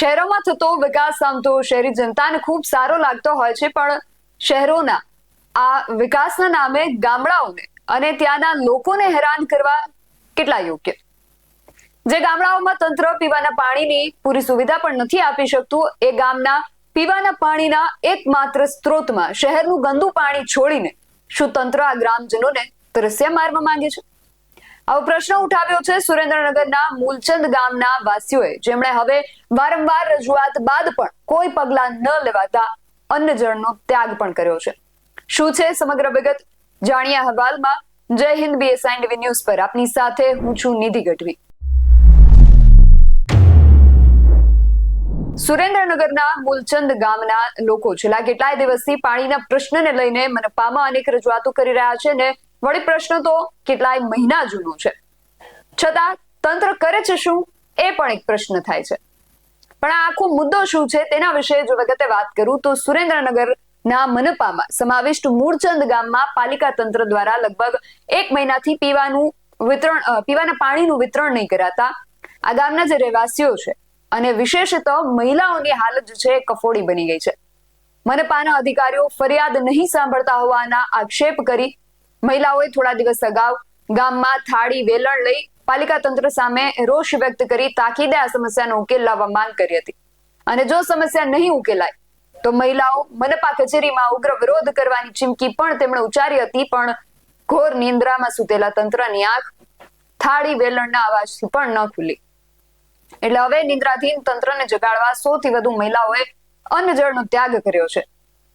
શહેરોમાં થતો વિકાસ આમ તો શહેરી જનતાને ખૂબ સારો લાગતો હોય છે, પણ શહેરોના, આ વિકાસના નામે ગામડાઓને અને ત્યાંના લોકોને હેરાન કરવા કેટલા યોગ્ય? જે ગામડાઓમાં તંત્ર પીવાના પાણીની પૂરી સુવિધા પણ નથી આપી શકતું, એ ગામના પીવાના પાણીના એકમાત્ર સ્ત્રોતમાં શહેરનું ગંદુ પાણી છોડીને શું તંત્ર આ ગ્રામજનોને તરસ્યા મારવા માંગે છે? આવો પ્રશ્ન ઉઠાવ્યો છે સુરેન્દ્રનગરના મૂલચંદ ગામના વાસીઓએ, જેમણે હવે વારંવાર રજૂઆત બાદ પણ કોઈ પગલા ન લેવાતા અન્ન જળનો ત્યાગ પણ કર્યો છે. શું છે સમગ્ર વિગત? જાણ્યા અહેવાલમાં. જય હિન્દ બીએસઆઈ ટીવી ન્યૂઝ પર. આપની સાથે હું છું નિધિ ગઢવી. સુરેન્દ્રનગરના મૂલચંદ ગામના લોકો છેલ્લા કેટલાય દિવસથી પાણીના પ્રશ્નને લઈને મનપામાં અનેક રજૂઆતો કરી રહ્યા છે ને વળી પ્રશ્ન તો કેટલાય મહિના જૂનો છે. છતાં તંત્ર કરે છે શું? એ પણ એક પ્રશ્ન થાય છે. પણ આ આખો મુદ્દો શું છે તેના વિશે જો વખતે વાત કરું તો સુરેન્દ્રનગરના મનપામાં સમાવિષ્ટ મૂળચંદ ગામમાં પાલિકા તંત્ર દ્વારા લગભગ એક મહિનાથી પીવાનું વિતરણ પીવાના પાણીનું વિતરણ નહીં કરાતા આ ગામના જે રહેવાસીઓ છે અને વિશેષત મહિલાઓની હાલત જે છે કફોડી બની ગઈ છે. મનપાના અધિકારીઓ ફરિયાદ નહીં સાંભળતા હોવાના આક્ષેપ કરી મહિલાઓએ થોડા દિવસ અગાઉ ગામમાં થાળી, વેલણ લઈ પાલિકા તંત્ર સામે રોષ વ્યક્ત કરી તાકીદે આ સમસ્યાનો ઉકેલ લાવવા માંગ કરી હતી. અને જો સમસ્યા નહીં ઉકેલાય, તો મહિલાઓ મનપા કચેરીમાં ઉગ્ર વિરોધ કરવાની ચીમકી પણ તેમણે ઉચ્ચારી હતી, પણ ઘોર નિંદ્રામાં સૂતેલા તંત્રની આંખ થાળી, વેલણના અવાજથી પણ ન ખુલી. એટલે હવે નિંદ્રાધીન તંત્રને જગાડવા સૌથી વધુ મહિલાઓએ અન્ન જળનો ત્યાગ કર્યો છે.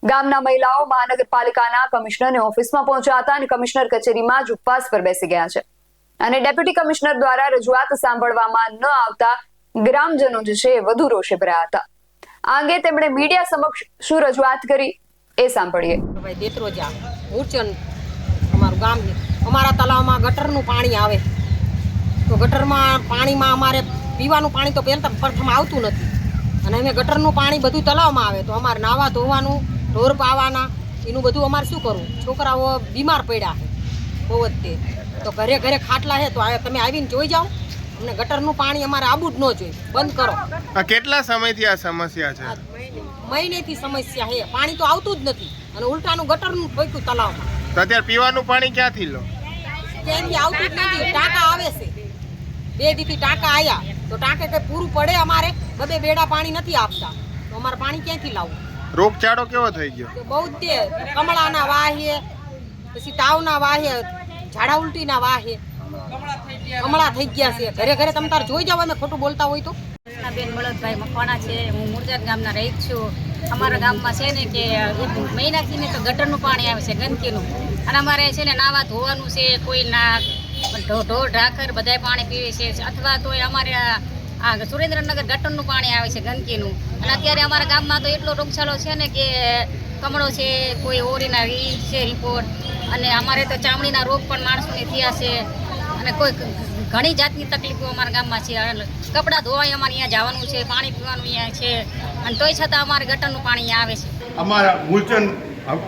ગામના મહિલાઓ મહાનગરપાલિકાના કમિશનરની ઓફિસમાં પહોંચ્યા હતા અને કમિશનર કચેરીમાં જ ઉપવાસ પર બેસી ગયા છે. અને ડેપ્યુટી કમિશનર દ્વારા રજૂઆત સાંભળવામાં ન આવતા ગ્રામજનો જે છે વધુ રોષે ભરાયા હતા. આ અંગે તેમણે મીડિયા સમક્ષ શું રજૂઆત કરી એ સાંભળીએ. ભાઈ દેત્રોજા મૂળચંદ અમારું ગામ અમારા તલાવમાં ગટરનું પાણી આવે. તો ગટરમાં પાણીમાં અમારે પીવાનું પાણી તો પહેલાં પ્રથમ આવતું નથી. અને અમે ગટરનું પાણી બધું તલાવમાં આવે. તો અમારે નાવા ધોવાનું ઢોર પાવાના એનું બધું અમારે શું કરવું? છોકરાઓ બીમાર પડ્યા છે બહુ જ તે. તો ઘરે ઘરે ખાટલા છે તો તમે આવીને જોઈ જાઓ. અમને ગટરનું પાણી અમારે આબુ જ ન જોઈએ. બંધ કરો. કેટલા સમયથી આ સમસ્યા છે? મહિનેથી સમસ્યા છે. પાણી તો આવતું જ નથી. અને ઉલટાનું ગટરનું ફોક્યું તલાવમાં તો અત્યારે પીવાનું પાણી ક્યાંથી લો? ક્યાંથી આવતું જ નથી. ટાંકા આવે છે. બે દીથી ટાંકા આવ્યા તો ટાંકે કંઈ પૂરું પડે અમારે? બધે બેડા પાણી નથી આપતા. તો અમારે પાણી ક્યાંથી લાવવું? રોગચાળો કેવો થઈ ગયો? બહુ જ તે કમળાના વાહે પછી તાવના વાહે ઝાડા ઉલટીના વાહે. કમળા થઈ ગયા છે. ઘરે ઘરે તમે તાર જોઈ જાવ અમે ખોટું બોલતા હોય તો. બેન બળદભાઈ મકવાણા છે. હું મુરજાત ગામના રહી છું. અમારા ગામમાં છે ને કે એક મહિનાથી ને તો ગટરનું પાણી આવે છે ગંદકીનું. અને અમારે છે ને નાવા ધોવાનું છે કોઈ ના ઢો ઢોર ઢાકર બધાય પાણી પીવે છે. અથવા તો અમારે આ સુરેન્દ્રનગર ગટરનું પાણી આવે છે ગંદકીનું. અને અત્યારે અમારા ગામમાં તો એટલો રોગચાળો છે ને કે કમળો છે, કોઈ ઓરીના રી છે રિપોર્ટ અને અમારે તો ચામડીના રોગ પણ માણસોને થયા છે. અને કોઈ ઘણી જાતની તકલીફો અમારા ગામમાં છે. કપડાં ધોવાય અમારે અહીંયા જવાનું છે, પાણી પીવાનું અહીંયા છે. અને તોય છતાં અમારે ગટરનું પાણી આવે છે. અમારા મૂલચંદ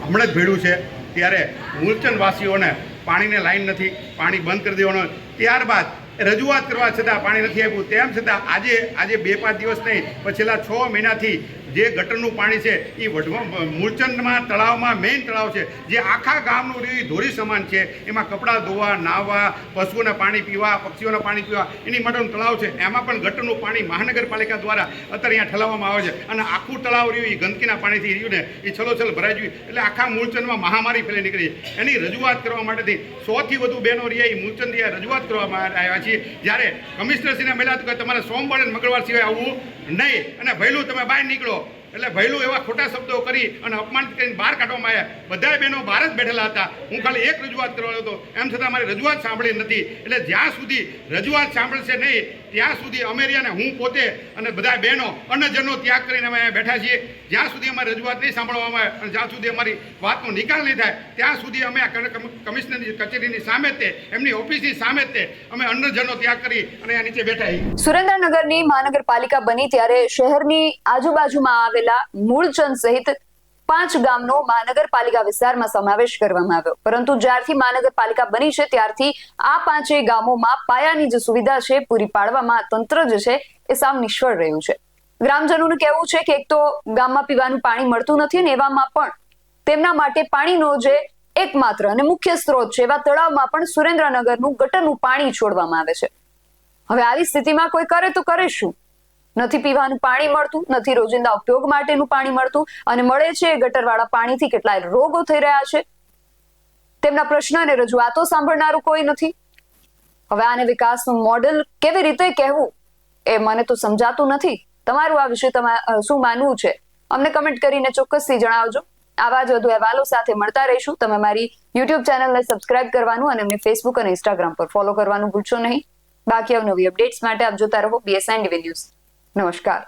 હમણાં જ ભેડું છે. ત્યારે મૂલચંદ વાસીઓને પાણીને લાઈન નથી, પાણી બંધ કરી દેવાનું. ત્યારબાદ રજૂઆત કરવા છતાં પાણી નથી આપ્યું. તેમ છતાં આજે આજે બે પાંચ દિવસ નહીં પણ છ મહિનાથી જે ગટરનું પાણી છે, એ વઢવા, મૂળચંદમાં, તળાવમાં મેઇન તળાવ છે. જે આખા ગામનું રીવી ધોરી સમાન છે. એમાં કપડાં ધોવા, નાહવા, પશુઓને પાણી પીવા, પક્ષીઓને પાણી પીવા, એની માટેનું તળાવ છે. એમાં પણ ગટરનું પાણી મહાનગરપાલિકા દ્વારા અત્યારે અહીંયા ઠલાવવામાં આવે છે. અને આખું તળાવ રહ્યું એ ગંદકીના પાણીથી રહ્યું ને એ છલોછલ ભરાઈ ગયું. એટલે આખા મૂળચંદમાં મહામારી ફેલી નીકળી. એની રજૂઆત કરવા માટેથી સોથી વધુ બહેનો રહ્યા એ મૂળચંદીએ રજૂઆત કરવામાં આવ્યા છીએ. જ્યારે કમિશનરશ્રીને મળ્યા તો કે તમારે સોમવારે મંગળવાર સિવાય આવવું નહીં. અને ભયલું તમે બહાર નીકળો. એટલે ભયલું એવા ખોટા શબ્દો કરી અને અપમાનિત કરીને બહાર કાઢવામાં આવ્યા. બધાય બહેનો બહાર જ બેઠેલા હતા. હું ખાલી એક રજૂઆત કરવાનો હતો. એમ છતાં મારી રજૂઆત સાંભળી નથી એટલે જ્યાં સુધી રજૂઆત સાંભળશે નહીં ત્યાં સુધી અમેરિયાને હું પોતે અને બધા બહેનો, અન્નજનો ત્યાગ કરીને અમે બેઠા છીએ. જ્યાં સુધી અમારી રજૂઆત નહીં સાંભળવામાં આવે અને જ્યાં સુધી અમારી વાતનો નિકાલ નહીં થાય, ત્યાં સુધી અમે કમિશનરની કચેરીની સામે તે, એમની ઓફિસની સામે તે, અમે અન્નજનો ત્યાગ કરી અને આ નીચે બેઠા સુરેન્દ્રનગરની મહાનગરપાલિકા બની ત્યારે શહેરની આજુબાજુમાં આવેલા મૂળચંદ સહિત પાંચ ગામનો મહાનગરપાલિકા વિસ્તારમાં સમાવેશ કરવામાં આવ્યો. પરંતુ જ્યારથી મહાનગરપાલિકા બની છે, ત્યારથી આ પાંચેય ગામોમાં પાયાની જે સુવિધા છે, પૂરી પાડવામાં તંત્ર જે છે, એ સાવ નિષ્ફળ રહ્યું છે. ગ્રામજનોનું કહેવું છે કે એક તો ગામમાં પીવાનું પાણી મળતું નથી અને એવામાં પણ તેમના માટે પાણીનો જે એકમાત્ર અને મુખ્ય સ્ત્રોત છે, એવા તળાવમાં પણ સુરેન્દ્રનગરનું ગટરનું પાણી છોડવામાં આવે છે. હવે આવી સ્થિતિમાં કોઈ કરે તો કરે શું? નથી પીવાનું પાણી મળતું, નથી રોજિંદા ઉપયોગ માટેનું પાણી મળતું અને મળે છે ગટરવાળા પાણીથી કેટલાય રોગો થઈ રહ્યા છે. તેમના પ્રશ્ન અને રજૂઆતો સાંભળનારું કોઈ નથી. હવે આને વિકાસનું મોડેલ કેવી રીતે કહેવું એ મને તો સમજાતું નથી. તમારું આ વિશે શું માનવું છે? અમને કમેન્ટ કરીને ચોક્કસથી જણાવજો. આવા જ વધુ અહેવાલો સાથે મળતા રહીશું. તમે મારી યુટ્યુબ ચેનલને સબસ્ક્રાઇબ કરવાનું અને અમને ફેસબુક અને ઇન્સ્ટાગ્રામ પર ફોલો કરવાનું ભૂલશો નહીં. બાકી અવનવી અપડેટ્સ માટે આપ જોતા રહો BSN DV news Não, acho caro.